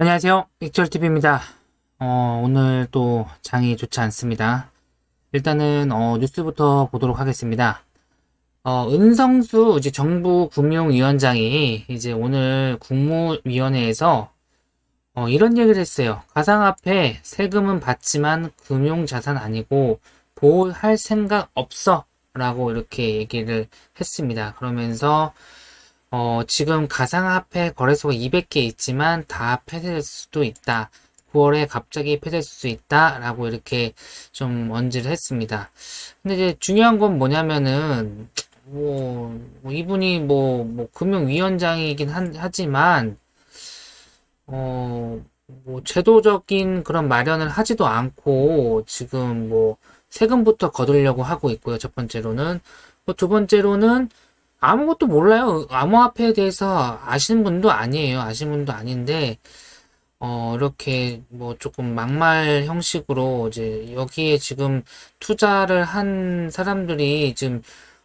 안녕하세요. 익철TV입니다. 어, 오늘 또 장이 좋지 않습니다. 일단은, 어, 뉴스부터 보도록 하겠습니다. 어, 은성수 이제 정부 금융위원장이 이제 오늘 국무위원회에서 어, 이런 얘기를 했어요. 가상화폐 세금은 받지만 금융자산 아니고 보호할 생각 없어. 라고 이렇게 얘기를 했습니다. 그러면서 어, 지금 가상화폐 거래소가 200개 있지만 다 폐쇄될 수도 있다. 9월에 갑자기 폐쇄될 수 있다. 라고 이렇게 좀 언지를 했습니다. 근데 이제 중요한 건 뭐냐면은, 뭐, 뭐 이분이 뭐, 뭐, 금융위원장이긴 한, 하지만, 어, 뭐, 제도적인 그런 마련을 하지도 않고, 지금 뭐, 세금부터 거두려고 하고 있고요. 첫 번째로는. 뭐 두 번째로는, 아무것도 몰라요. 암호화폐에 대해서 아시는 분도 아니에요. 아시는 분도 아닌데, 어, 이렇게 뭐 조금 막말 형식으로 이제 여기에 지금 투자를 한 사람들이 지금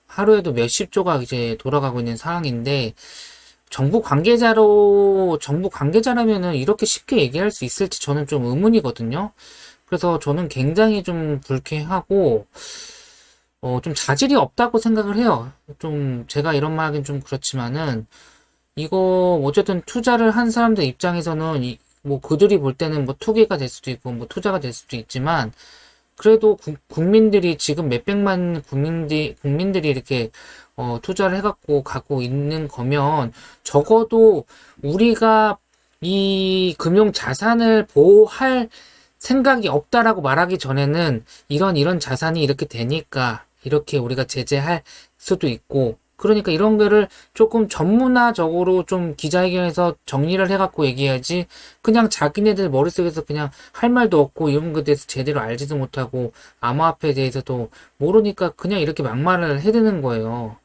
하루에도 몇십 조각 이제 돌아가고 있는 상황인데, 정부 관계자로, 정부 관계자라면은 이렇게 쉽게 얘기할 수 있을지 저는 좀 의문이거든요. 그래서 저는 굉장히 좀 불쾌하고, 어, 좀 자질이 없다고 생각을 해요. 좀, 제가 이런 말 하긴 좀 그렇지만은, 이거, 어쨌든 투자를 한 사람들 입장에서는, 이, 뭐, 그들이 볼 때는 뭐 투기가 될 수도 있고, 뭐 투자가 될 수도 있지만, 그래도 구- 국민들이 지금 몇백만 국민들이, 국민들이 이렇게, 어, 투자를 해갖고 가고 있는 거면, 적어도 우리가 이 금융 자산을 보호할 생각이 없다라고 말하기 전에는 이런 이런 자산이 이렇게 되니까 이렇게 우리가 제재할 수도 있고 그러니까 이런 거를 조금 전문화적으로 좀 기자회견에서 정리를 해갖고 얘기해야지 그냥 자기네들 머릿속에서 그냥 할 말도 없고 이런 거에 대해서 제대로 알지도 못하고 암호화폐에 대해서도 모르니까 그냥 이렇게 막말을 해대는 거예요.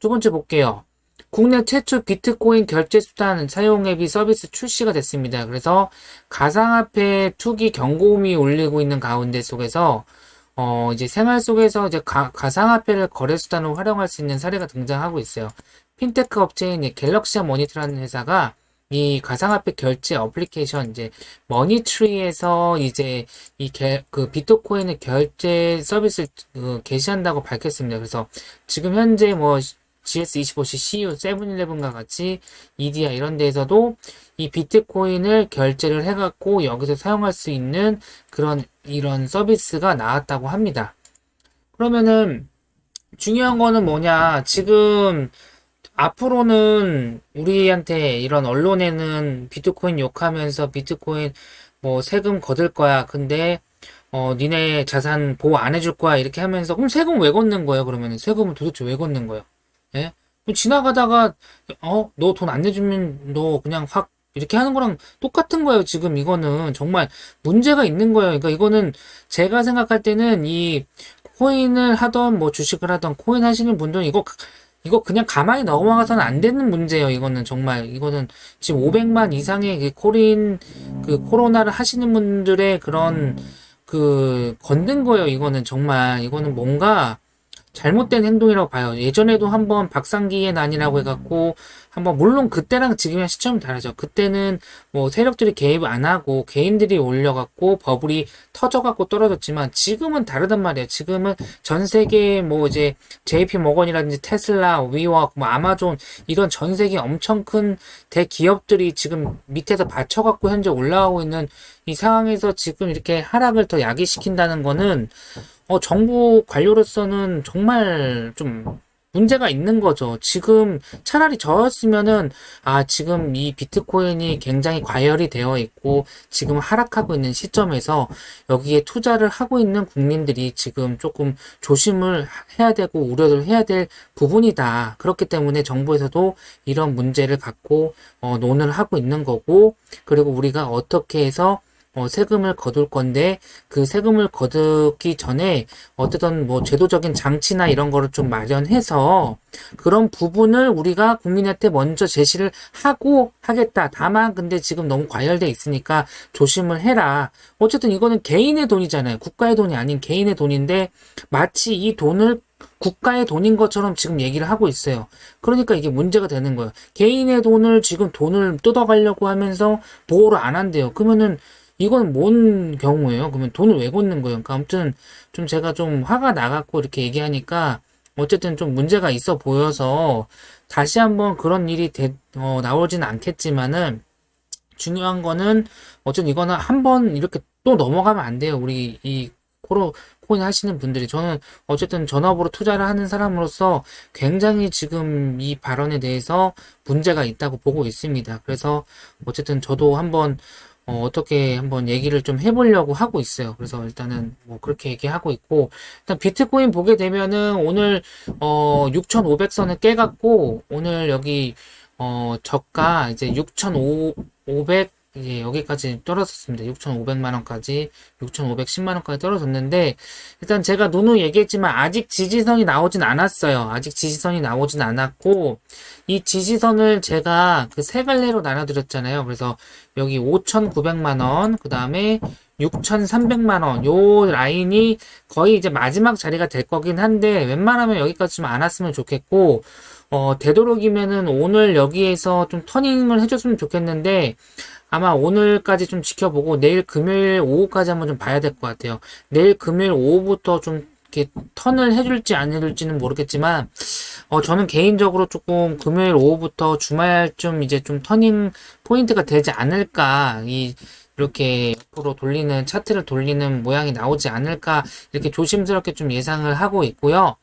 두 번째 볼게요. 국내 최초 비트코인 결제 수단 사용 앱이 서비스 출시가 됐습니다. 그래서 가상화폐 투기 경고음이 울리고 있는 가운데 속에서 어 이제 생활 속에서 이제 가, 가상화폐를 거래 수단으로 활용할 수 있는 사례가 등장하고 있어요. 핀테크 업체인 갤럭시아 모니터라는 회사가 이 가상화폐 결제 어플리케이션 이제 머니트리에서 이제 이 그 비트코인의 결제 서비스를 그 개시한다고 밝혔습니다. 그래서 지금 현재 뭐 GS25C, CU, 세븐일레븐과 같이 이디야 이런 데에서도 이 비트코인을 결제를 해갖고 여기서 사용할 수 있는 그런 이런 서비스가 나왔다고 합니다. 그러면은 중요한 거는 뭐냐? 지금 앞으로는 우리한테 이런 언론에는 비트코인 욕하면서 비트코인 뭐 세금 거둘 거야. 근데 어 니네 자산 보호 안 해줄 거야. 이렇게 하면서 그럼 세금 왜 걷는 거예요? 그러면 세금을 도대체 왜 걷는 거예요? 예? 지나가다가 어 너 돈 안 내주면 너 그냥 확 이렇게 하는 거랑 똑같은 거예요. 지금 이거는 정말 문제가 있는 거예요. 그러니까 이거는 제가 생각할 때는 이 코인을 하던 뭐 주식을 하던 코인 하시는 분들은 이거 이거 그냥 가만히 넘어가서는 안 되는 문제예요. 이거는 정말 이거는 지금 500만 이상의 그 코린 그 코로나를 하시는 분들의 그런 그 건든 거예요. 이거는 정말 이거는 뭔가 잘못된 행동이라고 봐요. 예전에도 한번 박상기의 난이라고 해갖고 한번 물론 그때랑 지금이랑 시점이 다르죠. 그때는 뭐 세력들이 개입 안 하고 개인들이 올려갖고 버블이 터져갖고 떨어졌지만 지금은 다르단 말이에요. 지금은 전 세계 뭐 이제 JP 모건이라든지 테슬라, 위워, 뭐 아마존 이런 전 세계 엄청 큰 대기업들이 지금 밑에서 받쳐갖고 현재 올라가고 있는 이 상황에서 지금 이렇게 하락을 더 야기시킨다는 거는 어, 정부 관료로서는 정말 좀 문제가 있는 거죠. 지금 차라리 저였으면은, 아, 지금 이 비트코인이 굉장히 과열이 되어 있고, 지금 하락하고 있는 시점에서 여기에 투자를 하고 있는 국민들이 지금 조금 조심을 해야 되고, 우려를 해야 될 부분이다. 그렇기 때문에 정부에서도 이런 문제를 갖고, 어, 논의를 하고 있는 거고, 그리고 우리가 어떻게 해서 어, 세금을 거둘 건데 그 세금을 거두기 전에 어쨌든 뭐 제도적인 장치나 이런 거를 좀 마련해서 그런 부분을 우리가 국민한테 먼저 제시를 하고 하겠다. 다만 근데 지금 너무 과열돼 있으니까 조심을 해라. 어쨌든 이거는 개인의 돈이잖아요. 국가의 돈이 아닌 개인의 돈인데 마치 이 돈을 국가의 돈인 것처럼 지금 얘기를 하고 있어요. 그러니까 이게 문제가 되는 거예요. 개인의 돈을 지금 돈을 뜯어가려고 하면서 보호를 안 한대요. 그러면은 이건 뭔 경우예요? 그러면 돈을 왜 걷는 거예요? 그러니까 아무튼 좀 제가 좀 화가 나갖고 이렇게 얘기하니까 어쨌든 좀 문제가 있어 보여서 다시 한번 그런 일이 되, 어, 나오지는 않겠지만은 중요한 거는 어쨌든 이거는 한 번 이렇게 또 넘어가면 안 돼요. 우리 이 코로 코인 하시는 분들이 저는 어쨌든 전업으로 투자를 하는 사람으로서 굉장히 지금 이 발언에 대해서 문제가 있다고 보고 있습니다. 그래서 어쨌든 저도 한번 어, 어떻게 한번 얘기를 좀 해보려고 하고 있어요. 그래서 일단은 뭐 그렇게 얘기하고 있고, 일단 비트코인 보게 되면은 오늘, 어, 6,500선을 깨갖고, 오늘 여기, 어, 저가 이제 6,500, 이제 여기까지 떨어졌습니다. 6,500만 원까지, 6,510만 원까지 떨어졌는데, 일단 제가 누누 얘기했지만 아직 지지선이 나오진 않았어요. 아직 지지선이 나오진 않았고, 이 지지선을 제가 그 세 갈래로 나눠드렸잖아요. 그래서 여기 5,900만 원, 그 다음에 6,300만 원, 요 라인이 거의 이제 마지막 자리가 될 거긴 한데, 웬만하면 여기까지 좀안 왔으면 좋겠고, 어, 되도록이면은 오늘 여기에서 좀 터닝을 해줬으면 좋겠는데, 아마 오늘까지 좀 지켜보고, 내일 금요일 오후까지 한번 좀 봐야 될 것 같아요. 내일 금요일 오후부터 좀 이렇게 턴을 해줄지 안 해줄지는 모르겠지만, 어, 저는 개인적으로 조금 금요일 오후부터 주말쯤 이제 좀 터닝 포인트가 되지 않을까, 이, 이렇게 옆으로 돌리는, 차트를 돌리는 모양이 나오지 않을까, 이렇게 조심스럽게 좀 예상을 하고 있고요.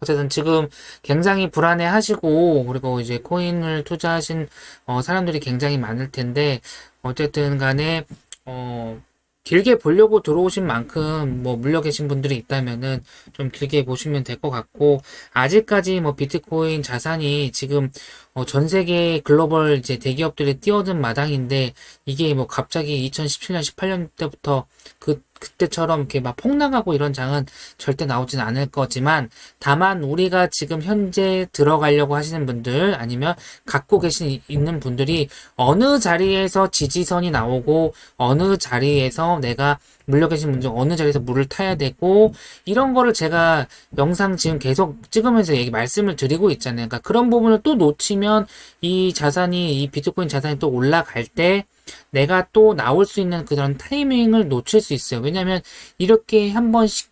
어쨌든 지금 굉장히 불안해 하시고, 그리고 이제 코인을 투자하신, 어, 사람들이 굉장히 많을 텐데, 어쨌든 간에, 어, 길게 보려고 들어오신 만큼 뭐 물려 계신 분들이 있다면은 좀 길게 보시면 될 것 같고 아직까지 뭐 비트코인 자산이 지금 어, 전 세계 글로벌 이제 대기업들이 뛰어든 마당인데 이게 뭐 갑자기 2017년 18년 때부터 그 그때처럼 이렇게 막 폭락하고 이런 장은 절대 나오진 않을 거지만 다만 우리가 지금 현재 들어가려고 하시는 분들 아니면 갖고 계신 있는 분들이 어느 자리에서 지지선이 나오고 어느 자리에서 내가 물려 계신 분들 어느 자리에서 물을 타야 되고 이런 거를 제가 영상 지금 계속 찍으면서 얘기 말씀을 드리고 있잖아요. 그러니까 그런 부분을 또 놓치면 이 자산이 이 비트코인 자산이 또 올라갈 때 내가 또 나올 수 있는 그런 타이밍을 놓칠 수 있어요. 왜냐하면 이렇게 한 번씩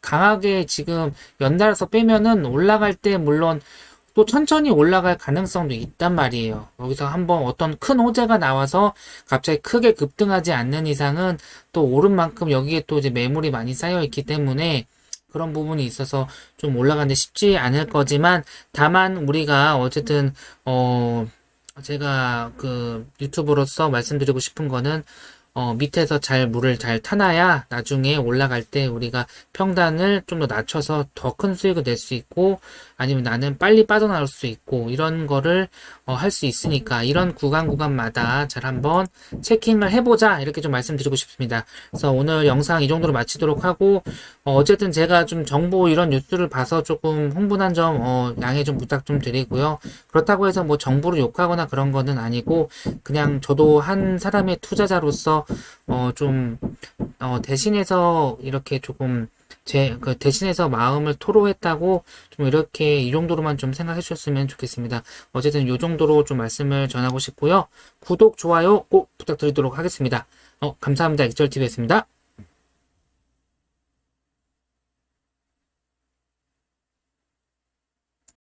강하게 지금 연달아서 빼면은 올라갈 때 물론 또 천천히 올라갈 가능성도 있단 말이에요. 여기서 한번 어떤 큰 호재가 나와서 갑자기 크게 급등하지 않는 이상은 또 오른 만큼 여기에 또 이제 매물이 많이 쌓여 있기 때문에 그런 부분이 있어서 좀 올라가는데 쉽지 않을 거지만 다만 우리가 어쨌든 어 제가 그 유튜브로서 말씀드리고 싶은 거는 어, 밑에서 잘 물을 잘 타놔야 나중에 올라갈 때 우리가 평단을 좀 더 낮춰서 더 큰 수익을 낼 수 있고 아니면 나는 빨리 빠져나올 수 있고 이런 거를 어, 할 수 있으니까 이런 구간 구간마다 잘 한번 체킹을 해보자 이렇게 좀 말씀드리고 싶습니다. 그래서 오늘 영상 이 정도로 마치도록 하고 어, 쨌든 제가 좀 정보 이런 뉴스를 봐서 조금 흥분한 점 어, 양해 좀 부탁 좀 드리고요. 그렇다고 해서 뭐 정부를 욕하거나 그런 거는 아니고 그냥 저도 한 사람의 투자자로서 어, 좀, 어, 대신해서 이렇게 조금, 제, 그, 대신해서 마음을 토로했다고 좀 이렇게 이 정도로만 좀 생각해 주셨으면 좋겠습니다. 어쨌든 이 정도로 좀 말씀을 전하고 싶고요. 구독, 좋아요 꼭 부탁드리도록 하겠습니다. 어, 감사합니다. 엑절TV였습니다.